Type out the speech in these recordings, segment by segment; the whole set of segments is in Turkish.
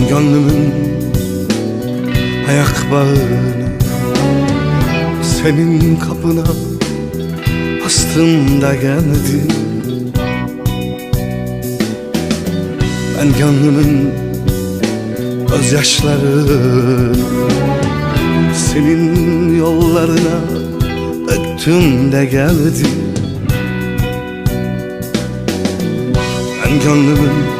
Ben gönlümün ayak bağını Senin kapına bastım da geldin Ben gönlümün gözyaşlarını Senin yollarına döktüm de geldin Ben gönlümün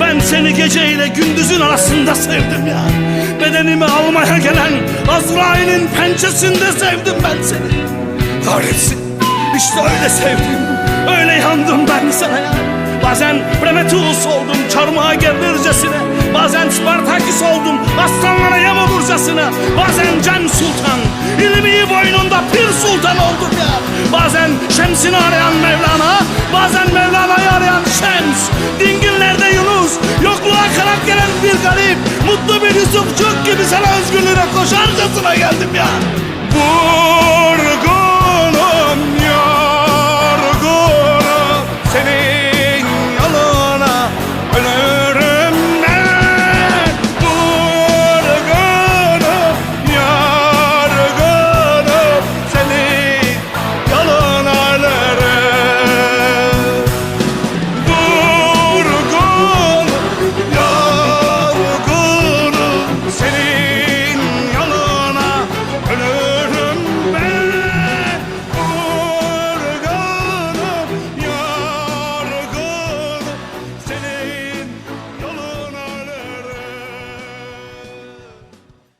ben seni geceyle gündüzün arasında sevdim ya. Bedenimi almaya gelen Azrail'in pençesinde sevdim ben seni. Kahretsin. İşte öyle sevdim. Öyle yandım ben sana ya. Bazen Prometheus oldum çarmıha gerilircesine Bazen Spartaküs oldum aslanlara yem olurcasına Bazen Can Sultan ilmi boynunda Pir Sultan oldum ya. Bazen Şems'ini arayan Mevlana koşarcasına geldim ya